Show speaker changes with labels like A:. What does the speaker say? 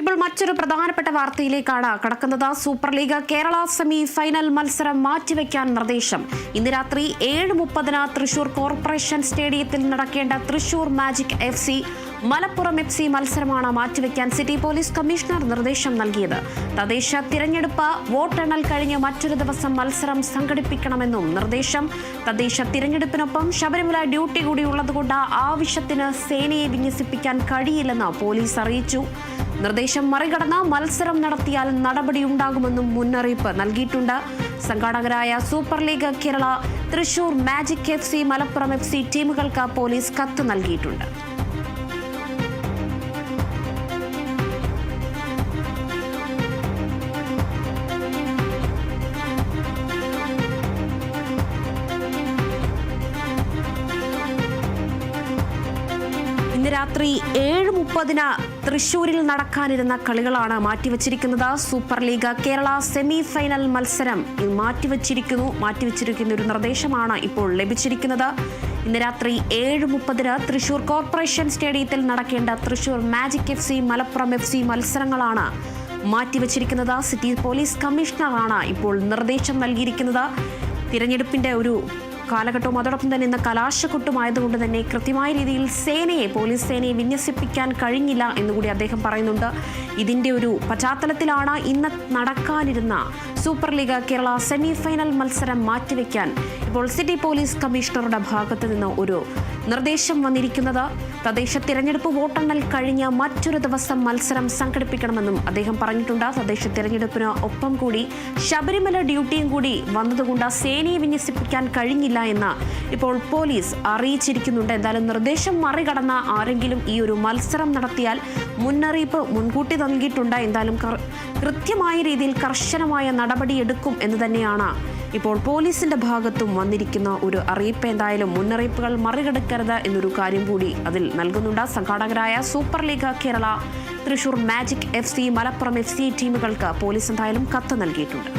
A: ഇപ്പോൾ മറ്റൊരു പ്രധാനപ്പെട്ട വാർത്തയിലേക്കാണ് കടക്കുന്നത്. Super League Kerala semi final മത്സരം മാറ്റിവെക്കാൻ നിർദ്ദേശം. ഇന്ന് രാത്രി ഏഴ് മുപ്പതിന് തൃശൂർ കോർപ്പറേഷൻ സ്റ്റേഡിയത്തിൽ നടക്കേണ്ട Thrissur Magic F Malappuram F C മത്സരമാണ് മാറ്റിവെക്കാൻ സിറ്റി പോലീസ് കമ്മീഷണർ നിർദ്ദേശം നൽകിയത്. തദ്ദേശ തിരഞ്ഞെടുപ്പ് വോട്ടെണ്ണൽ കഴിഞ്ഞ് മറ്റൊരു ദിവസം മത്സരം സംഘടിപ്പിക്കണമെന്നും നിർദ്ദേശം. തദ്ദേശ തിരഞ്ഞെടുപ്പിനൊപ്പം ശബരിമല ഡ്യൂട്ടി കൂടി ഉള്ളതുകൊണ്ട് ആവശ്യത്തിന് സേനയെ വിന്യസിപ്പിക്കാൻ കഴിയില്ലെന്ന് പോലീസ് അറിയിച്ചു. നിർദ്ദേശം മറികടന്ന് മത്സരം നടത്തിയാൽ നടപടിയുണ്ടാകുമെന്നും മുന്നറിയിപ്പ് നൽകിയിട്ടുണ്ട്. സംഘാടകരായ Super League Kerala Thrissur Magic F C Malappuram F C ടീമുകൾക്ക് police കത്ത് നൽകിയിട്ടുണ്ട്. ഇന്ന് രാത്രി ഏഴ് മുപ്പതിന് തൃശൂരിൽ നടക്കാനിരുന്ന കളികളാണ് മാറ്റിവെച്ചിരിക്കുന്നത്. Super League Kerala semi final മത്സരം മാറ്റിവെച്ചിരിക്കുന്നു. മാറ്റിവെച്ചിരിക്കുന്ന ഒരു നിർദ്ദേശമാണ് ഇപ്പോൾ ലഭിച്ചിരിക്കുന്നത്. ഇന്ന് രാത്രി ഏഴ് മുപ്പതിന് തൃശൂർ കോർപ്പറേഷൻ സ്റ്റേഡിയത്തിൽ നടക്കേണ്ട Thrissur Magic F C Malappuram F C മത്സരങ്ങളാണ് മാറ്റിവെച്ചിരിക്കുന്നത്. സിറ്റി പോലീസ് കമ്മീഷണറാണ് ഇപ്പോൾ നിർദ്ദേശം നൽകിയിരിക്കുന്നത്. തിരഞ്ഞെടുപ്പിന്റെ ഒരു കാലഘട്ടവും. അതോടൊപ്പം തന്നെ ഇന്ന് കലാശക്കൊട്ടുമായതുകൊണ്ട് തന്നെ കൃത്യമായ രീതിയിൽ സേനയെ പോലീസ് സേനയെ വിന്യസിപ്പിക്കാൻ കഴിഞ്ഞില്ല എന്നുകൂടി അദ്ദേഹം പറയുന്നുണ്ട്. ഇതിന്റെ ഒരു പശ്ചാത്തലത്തിലാണ് ഇന്ന് നടക്കാനിരുന്ന Super League Kerala semi final മത്സരം മാറ്റിവെക്കാൻ ഇപ്പോൾ സിറ്റി പോലീസ് കമ്മീഷണറുടെ ഭാഗത്ത് നിന്ന് ഒരു നിർദ്ദേശം വന്നിരിക്കുന്നത്. തദ്ദേശ തിരഞ്ഞെടുപ്പ് വോട്ടെണ്ണൽ കഴിഞ്ഞ മറ്റൊരു ദിവസം മത്സരം സംഘടിപ്പിക്കണമെന്നും അദ്ദേഹം പറഞ്ഞിട്ടുണ്ട്. തദ്ദേശ തിരഞ്ഞെടുപ്പിന് ഒപ്പം കൂടി ശബരിമല ഡ്യൂട്ടിയും കൂടി വന്നതുകൊണ്ട് സേനയെ വിന്യസിപ്പിക്കാൻ കഴിഞ്ഞില്ല എന്ന് ഇപ്പോൾ പോലീസ് അറിയിച്ചിരിക്കുന്നുണ്ട്. എന്തായാലും നിർദ്ദേശം മറികടന്ന ആരെങ്കിലും ഈ ഒരു മത്സരം നടത്തിയാൽ മുന്നറിയിപ്പ് മുൻകൂട്ടി നൽകിയിട്ടുണ്ട്. എന്തായാലും കൃത്യമായ രീതിയിൽ കർശനമായ നടപടിയെടുക്കും എന്ന് തന്നെയാണ് ഇപ്പോൾ പോലീസിന്റെ ഭാഗത്തും വന്നിരിക്കുന്ന ഒരു അറിയിപ്പ് എന്തായാലും മുന്നറിയിപ്പുകൾ മറികടക്കരുത് എന്നൊരു കാര്യം കൂടി അതിൽ നൽകുന്നുണ്ട്. സംഘാടകരായ Super League Kerala Thrissur Magic F C Malappuram F C ടീമുകൾക്ക് police എന്തായാലും കത്ത് നൽകിയിട്ടുണ്ട്.